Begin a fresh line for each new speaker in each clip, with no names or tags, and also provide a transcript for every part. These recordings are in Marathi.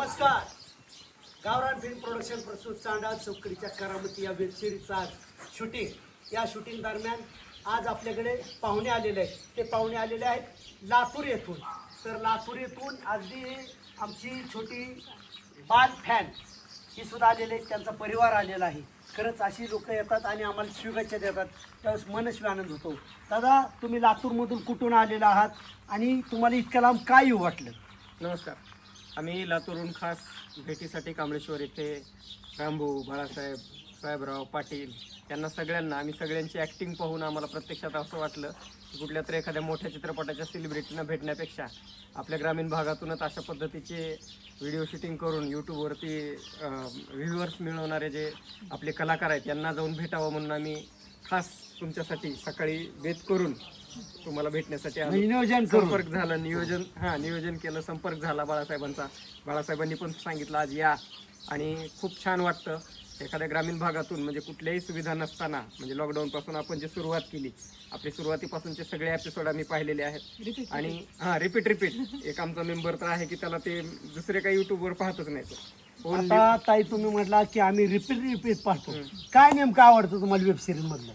नमस्कार. गावरान फिल्म प्रोडक्शन प्रस्तुत चांडा चौकडीच्या करामती या वेब सिरीजचा शूटिंग या शूटिंग दरम्यान आज आपल्याकडे पाहुणे आलेले आहेत. ते पाहुणे आलेले आहेत लातूर येथून. तर लातूर येथून अगदी आमची छोटी बाल फॅन ही सुद्धा आलेले आहेत. त्यांचा परिवार आलेला आहे. खरंच अशी लोक येतात आणि आम्हाला शुभेच्छा देतात. त्यावेळेस मनस्वी आनंद होतो. दादा तुम्ही लातूरमधून कुठून आलेला आहात? आणि तुम्हाला इतक्या लांब काय येऊ वाटलं?
नमस्कार. आम्ही लातूरहून खास भेटीसाठी कांबळेश्वर येथे रामभाऊ बाळासाहेब साहेबराव पाटील यांना सगळ्यांना आम्ही सगळ्यांची ॲक्टिंग पाहून आम्हाला प्रत्यक्षात असं वाटलं की कुठल्या तरी एखाद्या मोठ्या चित्रपटाच्या सेलिब्रिटींना भेटण्यापेक्षा आपल्या ग्रामीण भागातूनच अशा पद्धतीचे व्हिडिओ शूटिंग करून यूट्यूबवरती व्ह्युअर्स मिळवणारे जे आपले कलाकार आहेत यांना जाऊन भेटावं म्हणून आम्ही खास तुमच्यासाठी सकाळी बेत करून तुम्हाला भेटण्यासाठी आलो.
नियोजन करून.
संपर्क झाला नियोजन हा नियोजन केलं संपर्क झाला बाळासाहेबांचा. बाळासाहेबांनी पण सांगितलं आज या. आणि खूप छान वाटतं एखाद्या ग्रामीण भागातून म्हणजे कुठल्याही सुविधा नसताना म्हणजे लॉकडाऊन पासून आपण जी सुरुवात केली आपली सुरुवातीपासूनचे सगळे एपिसोड आम्ही पाहिलेले आहेत. आणि हा रिपीट रिपीट एक आमचा मेंबर तर आहे की त्याला ते दुसरे काही युट्यूबवर पाहतच नाही तो.
आता ताई तुम्ही म्हटला की आम्ही रिपीट रिपीट पाहतो. काय नेमकं आवडतं तुम्हाला वेब सिरीज मधलं?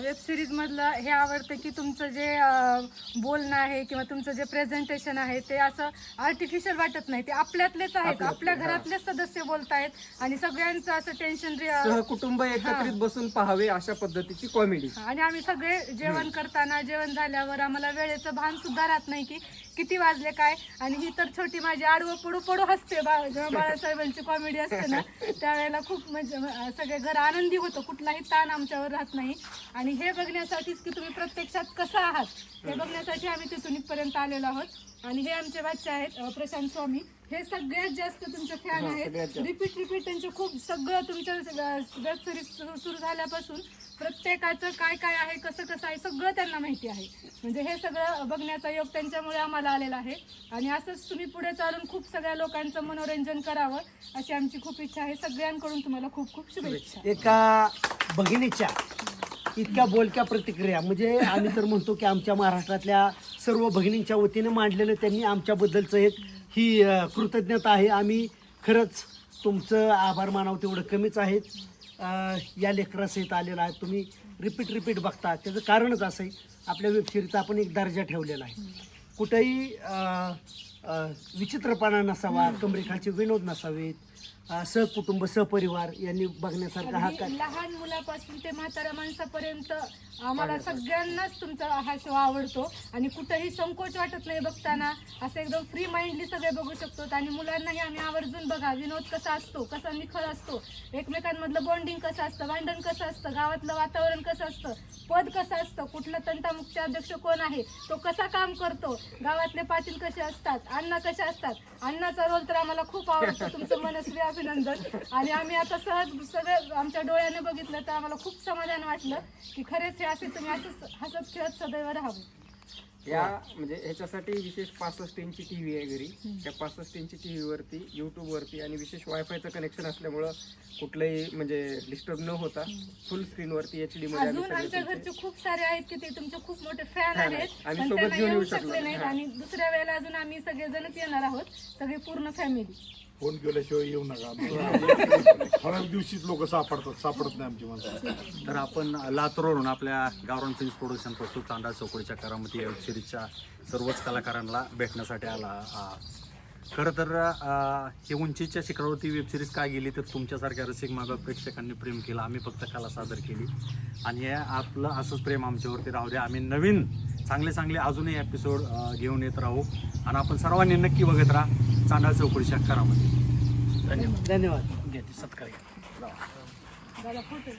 वेब सिरीज मधलं हे आवडतं की तुमचं जे अ, बोलणं आहे किंवा तुमचं जे प्रेझेंटेशन आहे ते असं आर्टिफिशियल वाटत नाही. ते आपल्यातलेच आहेत. आपल्या घरातलेच सदस्य बोलतायत आणि सगळ्यांचं असं टेन्शन
सहकुटुंब एकत्रित बसून पाहावे अशा पद्धतीची कॉमेडी
आणि आम्ही सगळे जेवण करताना जेवण झाल्यावर आम्हाला वेळेचं भान सुद्धा राहत नाही की किती वाजले काय? आणि ही तर छोटी माझी आडवं पडू पडू हसते बा जेव्हा बाळासाहेबांची कॉमेडी असते ना त्यावेळेला खूप म्हणजे सगळे घर आनंदी होतो. कुठलाही ताण आमच्यावर राहत नाही. आणि हे बघण्यासाठीच की तुम्ही प्रत्यक्षात कसं आहात? हे बघण्यासाठी आम्ही तिथून इथपर्यंत आलेलो आहोत. आणि हे आमचे बच्चे आहेत प्रशांत स्वामी. हे सगळ्यात जास्त तुमचे फॅन आहेत. रिपीट रिपीट त्यांचे खूप सगळं तुमच्या वेब सिरीज सुरू झाल्यापासून प्रत्येकाचं काय काय आहे कसं कसं आहे सगळं त्यांना माहिती आहे. म्हणजे हे सगळं बघण्याचा योग त्यांच्यामुळे आम्हाला आलेला आहे. आणि असंच तुम्ही पुढे चालून खूप सगळ्या लोकांचं मनोरंजन करावं अशी आमची खूप इच्छा आहे. सगळ्यांकडून तुम्हाला खूप खूप शुभेच्छा.
एका भगिनीच्या इतक्या बोलक्या प्रतिक्रिया. म्हणजे आम्ही तर म्हणतो की आमच्या महाराष्ट्रातल्या सर्व भगिनींच्या वतीने मांडलेलं त्यांनी आमच्याबद्दलचं एक ही कृतज्ञता आहे. आम्ही खरंच तुमचं आभार मानावं तेवढं कमीच आहेत. या लेकरासहित आलेला आहे. तुम्ही रिपीट रिपीट बघता. त्याचं कारणच असं आहे. आपल्या वेबसिरीजचा आपण एक दर्जा ठेवलेला आहे. कुठेही विचित्रपणा नसावा कमरेखालचे विनोद नसावेत. सहकुटुंब सहपरिवार यांनी बघण्यासारखा हा काय?
लहान मुलापासून ते म्हाताऱ्या माणसापर्यंत आम्हाला सगळ्यांनाच तुमचा हा शो आवडतो. आणि कुठेही संकोच वाटत नाही बघताना. असं एकदम फ्री माइंडली सगळे बघू शकतो आणि मुलांनाही आम्ही आवर्जून बघा विनोद कसा असतो कसा निखळ असतो. एकमेकांमधलं बॉन्डिंग कसं असतं भांडण कसं असतं गावातलं वातावरण कसं असतं पद कसं असतं कुठलं तंटामुक्त अध्यक्ष कोण आहे? तो कसा काम करतो? गावातले पाटील कसे असतात? अण्णा कसे असतात? अण्णाचा रोल तर आम्हाला खूप आवडतो. तुमचं मनस्वी अभिनंदन. आणि आम्ही आता सहज सगळं आमच्या डोळ्याने बघितलं तर आम्हाला खूप समाधान वाटलं की खरेच हे असे तुम्ही असंच हसत खेळत सदैव राहावं.
या म्हणजे ह्याच्यासाठी विशेष पासष्ट इंची टीव्ही आहे घरी. त्या पासष्ट इंची टीव्ही वरती युट्यूब वरती आणि विशेष वायफायचं कनेक्शन असल्यामुळं कुठलंही म्हणजे डिस्टर्ब न होता फुल स्क्रीन वरती एच डी मध्ये
अजून आमच्या घरचे खूप सारे आहेत की ते तुमचे खूप मोठे फॅन आहेत.
आम्ही
पण
सोबत
त्यांना
घेऊन
येऊ
येऊ शकलो
शकले नाहीत.
नाही.
आणि दुसऱ्या वेळेला अजून आम्ही सगळेजणच येणार आहोत. सगळे पूर्ण फॅमिली
फोन केल्याशिवाय येऊ नका. ठराविक दिवशीच लोक सापडतात सापडत नाही आमची माणसं.
तर आपण लातूरवरून आपल्या गावरान फिल्म्स प्रोडक्शन प्रस्तुत चांदा चौकडीच्या करामती वेब सिरीजच्या सर्वच कलाकारांना भेटण्यासाठी आला खरं तर हे उंचीच्या शिखरावरती वेब सिरीज काय गेली तर तुमच्यासारख्या रसिक मागा प्रेक्षकांनी प्रेम केलं. आम्ही फक्त कला सादर केली. आणि आपलं असंच प्रेम आमच्यावरती राहू दे. आम्ही नवीन चांगले चांगले अजूनही एपिसोड घेऊन येत राहू. आणि आपण सर्वांनी नक्की बघत राहा. चांदा चौकडीच्या करामती धन्यवाद.
धन्यवाद.
घेते सत्कार घ्या.
दादा फोटो.